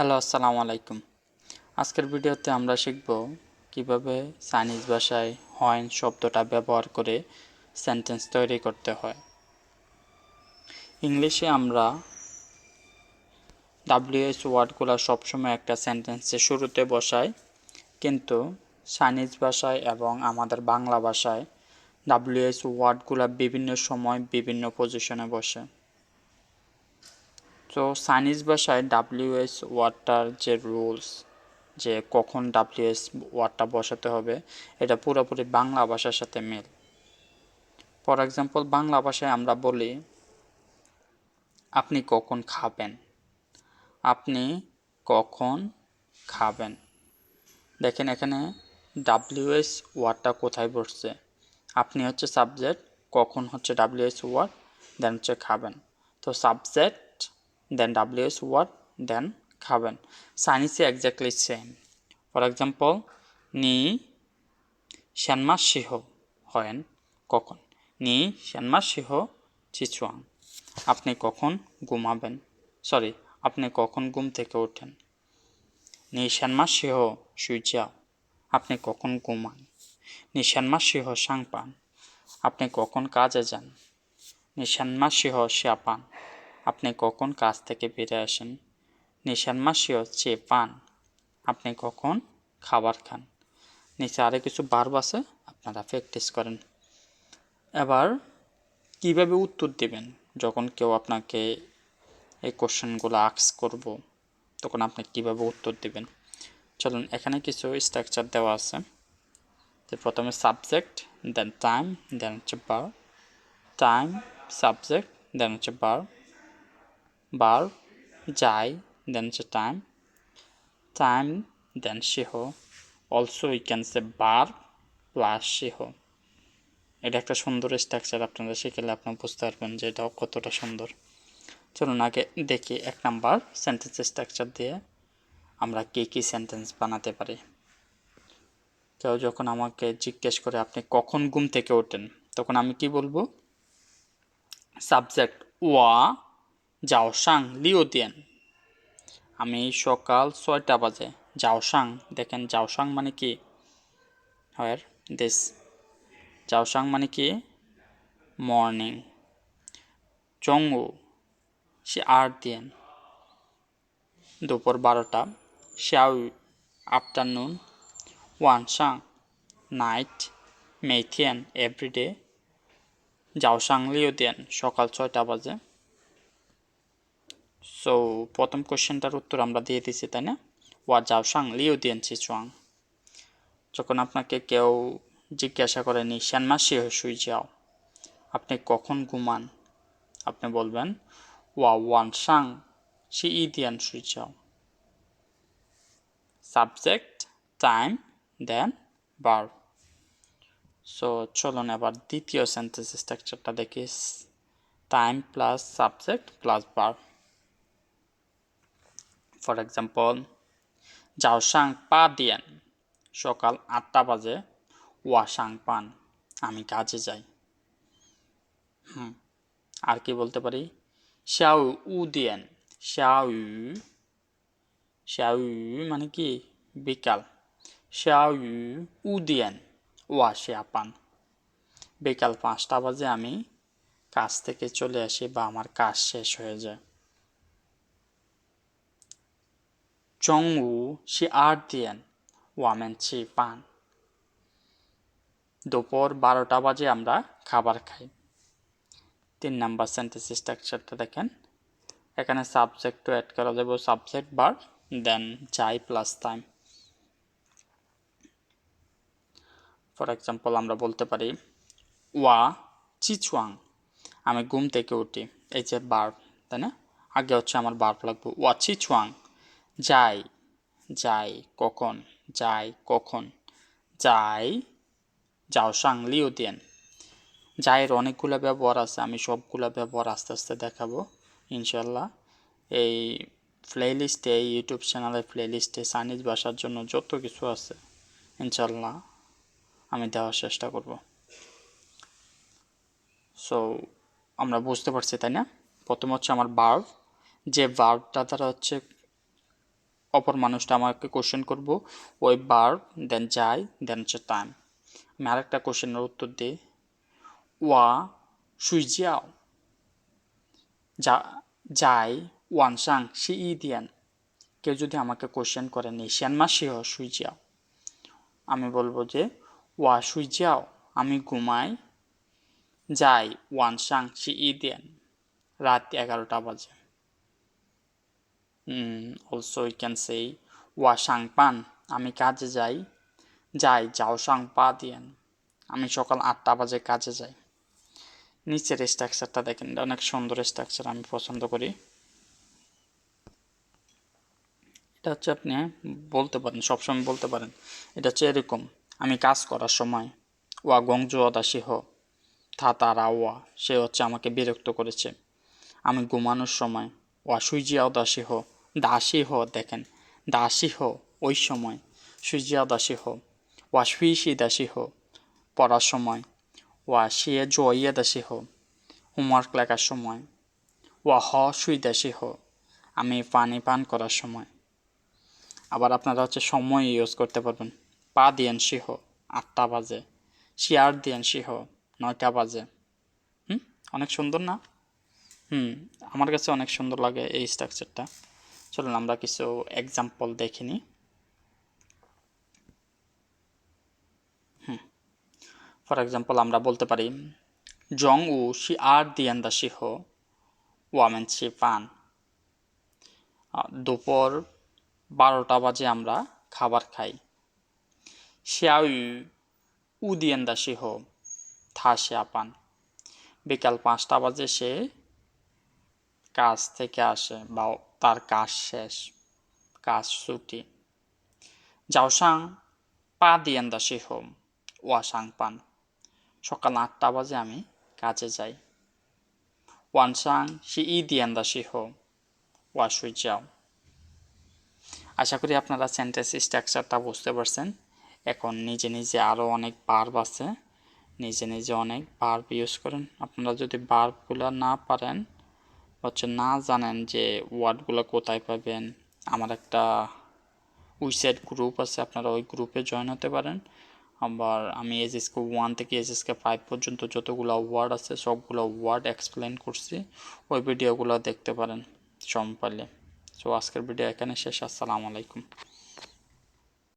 Hello, আসসালামু আলাইকুম। আজকের ভিডিওতে আমরা শিখব কীভাবে চাইনিজ ভাষায় হয়েন শব্দটা ব্যবহার করে সেন্টেন্স তৈরি করতে হয়। ইংলিশে আমরা ডাব্লিউএস ওয়ার্ডগুলো সবসময় একটা সেন্টেন্সের শুরুতে বসাই, কিন্তু চাইনিজ ভাষায় এবং আমাদের বাংলা ভাষায় ডাব্লিউএস ওয়ার্ডগুলো বিভিন্ন সময় বিভিন্ন পজিশনে বসে। তো চাইনিজ ভাষায় ডাব্লিউএস ওয়ার্ডটার যে রুলস যে কখন ডাব্লিউএস ওয়ার্ডটা বসাতে হবে, এটা পুরোপুরি বাংলা ভাষার সাথে মিল। ফর এক্সাম্পল বাংলা ভাষায় আমরা বলি, আপনি কখন খাবেন? আপনি কখন খাবেন? দেখেন এখানে ডাব্লিউএস ওয়ার্ডটা কোথায় বসছে? আপনি হচ্ছে সাবজেক্ট কখন হচ্ছে ডাব্লিউএস ওয়ার্ড দেন হচ্ছে খাবেন। তো subject then WS word, then খাবেন চাইনিজে এক্স্যাক্টলি সেম ফর এক্সাম্পল নি শ্যানমা সিহ হয়েন কখন নি শ্যানমা সিহ চিচুয়াং আপনি কখন ঘুমাবেন সরি আপনি কখন ঘুম থেকে ওঠেন নি শ্যানমা সিহ সুইচাও আপনি কখন ঘুমান নি শ্যানমা সিহ সাংপান আপনি কখন কাজে যান নি শ্যানমা সিহ শ্যাপান আপনি কখন কাজ থেকে ফিরে আসেন? নিশান মাসিও চেয়ে পান। আপনি কখন খাবার খান? নিচে আরও কিছু বার্ব আছে, আপনারা প্র্যাকটিস করেন। এবার কীভাবে উত্তর দেবেন? যখন কেউ আপনাকে এই কোশ্চেনগুলো আক্স করব, তখন আপনি কীভাবে উত্তর দেবেন? চলুন, এখানে কিছু স্ট্রাকচার দেওয়া আছে। যে প্রথমে সাবজেক্ট দেন টাইম দেন হচ্ছে বার টাইম সাবজেক্ট দেন হচ্ছে বার বার যাই দেন হচ্ছে টাইম টাইম দেন সিহ অলসো উই ক্যান সে বার প্লাস সিহ এটা একটা সুন্দর স্ট্রাকচার আপনারা শিখলে আপনারা বুঝতে পারবেন যে এটাও কতটা সুন্দর। চলুন আগে দেখি এক নাম্বার সেন্টেন্স স্ট্রাকচার দিয়ে আমরা কী কী সেন্টেন্স বানাতে পারি। কেউ যখন আমাকে জিজ্ঞেস করে, আপনি কখন ঘুম থেকে ওঠেন? তখন আমি কি বলব? সাবজেক্ট ওয়া জাওসাং লিওদিয়ান আমি সকাল ছয়টা বাজে। জাওসাং দেখেন জাওসাং মানে কি? হয় দিস। জাওসাং মানে কি? মর্নিং। চঙ্গু, সে আট দিন দুপুর বারোটা। শ্যাউ আফটারনুন। ওয়ানসাং, নাইট। মেথিয়ান এভরিডে। জাওসাং লিওদিয়ান সকাল ছয়টা বাজে। সো প্রথম কোশ্চেনটার উত্তর আমরা দিয়ে দিছি, তাই না? ওয়া যাও, সাং, লিও দিয়েছি, চুয়াং। যখন আপনাকে কেউ জিজ্ঞাসা করে নি শ্যানমা সে শুই যাও, আপনি কখন ঘুমান? আপনি বলবেন, ওয়া ওয়ান সাং সি ই দিয়ান শুই যাও। সাবজেক্ট টাইম দেন বার সো চলুন এবার দ্বিতীয় সেন্টেন্স স্ট্রাকচারটা দেখি। টাইম প্লাস সাবজেক্ট প্লাস বার ফর এক্সাম্পল যাওসাং পা দিয়েন সকাল আটটা বাজে ওয়াসাং পান আমি কাজে যাই。হুম, আর কি বলতে পারি? শ্যাউ উ দিয়েন শ্যাউ শ্যাউ মানে কি? বিকাল। শ্যাউ উ দিয়েন ওয়া শ্যা পান বিকাল পাঁচটা বাজে আমি কাজ থেকে চলে আসি বা আমার কাজ শেষ হয়ে যায়। 中午十二点我们吃饭দুপুর বারোটা বাজে আমরা খাবার খাই তিন নাম্বার সেন্টেন্স স্ট্রাকচারটা দেখেন এখানে সাবজেক্টও অ্যাড করা যাবে সাবজেক্ট বার দেন যাই প্লাস টাইম ফর এক্সাম্পল আমরা বলতে পারি ওয়া চিচুয়াং আমি ঘুম থেকে উঠি এই যে বার তাই না আগে হচ্ছে আমার বার লাগবে ওয়া চিচুয়াং যাই যাই কখন যাই কখন, যাই, যাও সাংলিও দেন। যাইয়ের অনেকগুলো ব্যবহার আছে, আমি সবগুলো ব্যবহার আস্তে আস্তে দেখাবো, ইনশাল্লাহ। এই প্লেলিস্টে এই ইউটিউব চ্যানেলের প্লেলিস্টে চাইনিজ ভাষার জন্য যত কিছু আছে, ইনশাল্লাহ আমি দেওয়ার চেষ্টা করব। সো আমরা বুঝতে পারছি, তাই না? প্রথম হচ্ছে আমার বার্ভ যে বার্ভটা দ্বারা হচ্ছে অপর মানুষটা আমাকে কোশ্চেন করব, ওই বার দেন যাই দেন হচ্ছে টাইম আমি আরেকটা কোশ্চেনের উত্তর দিই। ওয়া সুইজিয়াও যা, যাই ওয়ান সাং সি ই দিয়ান। কেউ যদি আমাকে কোশ্চেন করে নি, শিয়ান মা শিহ সুইজিয়াও আমি বলব যে, ওয়া সুইজিয়াও আমি ঘুমাই, যাই ওয়ান সাং সি ই দিয়ান। রাত এগারোটা বাজে। ক্যান সেই ওয়া সাং পান আমি কাজে যাই যাই, যাও সাং পা দিয়েন। আমি সকাল আটটা বাজে কাজে যাই। নিচের স্ট্রাকচারটা দেখেন, অনেক সুন্দর স্ট্রাকচার আমি পছন্দ করি। এটা হচ্ছে আপনি বলতে পারেন, সবসময় বলতে পারেন, এটা হচ্ছে এরকম, আমি কাজ করার সময়, ওয়া, গংজু অদাসি হ থা তারা ওয়া, সে হচ্ছে আমাকে বিরক্ত করেছে। আমি ঘুমানোর সময়, ওয়া সুইজিয়াও দাসী হো দাসী হো দেখেন, দাসী হো ওই সময় সুইজিয়াও দাসী হো ওয়া সুইসি দাসী হো পড়ার সময় ওয়া শিয়ে জইয়ে দাসী হো হোমওয়ার্ক লেখার সময় ওয়া হ সুই দাসী হো আমি পানি পান করার সময়। আবার আপনারা হচ্ছে সময় ইউজ করতে পারবেন। পা দিয়েন সিহ আটটা বাজে শিয়ার দিয়েন সিহ নয়টা বাজে। হুম, অনেক সুন্দর না? হুম, আমার কাছে অনেক সুন্দর লাগে এই স্ট্রাকচারটা চলুন আমরা কিছু এক্সাম্পল দেখে নিই। ফর এক্সাম্পল আমরা বলতে পারি, জং উ শি আর দিয়ান দা সিহ ওয়ামেন শি পান। দুপুর বারোটা বাজে আমরা খাবার খাই। শিয়াউ উদিয়েন দা সিহ থা শিয়া পান। বিকাল পাঁচটা বাজে সে কাজ থেকে আসে বা তার কাজ শেষ, কাজ ছুটি। যাওসাং পা দিয়েন দা সে হোম, ওয়াসাং পান। সকাল আটটা বাজে আমি কাজে যাই। ওয়ানসাং সি ই দিয়েন দা সে হোম, ওয়াশুই যাও। আশা করি আপনারা সেন্টেন্স স্ট্রাকচারটা বুঝতে পারছেন। এখন নিজে নিজে আরও অনেক বার্ব আছে। নিজে নিজে অনেক বার্ব ইউজ করেন। আপনারা যদি বার্বগুলো না পারেন হচ্ছে না জানেন যে ওয়ার্ডগুলো কোথায় পাবেন। আমার একটা উইসাইড গ্রুপ আছে, আপনারা ওই গ্রুপে জয়েন হতে পারেন। আবার আমি এস এসএসকে ওয়ান থেকে এস এসএসকে ফাইভ পর্যন্ত যতগুলো ওয়ার্ড আছে, সবগুলো ওয়ার্ড এক্সপ্লেন করছি। ওই ভিডিওগুলো দেখতে পারেন সম পারলে সো আজকের ভিডিও এখানে শেষ। আসসালামু আলাইকুম।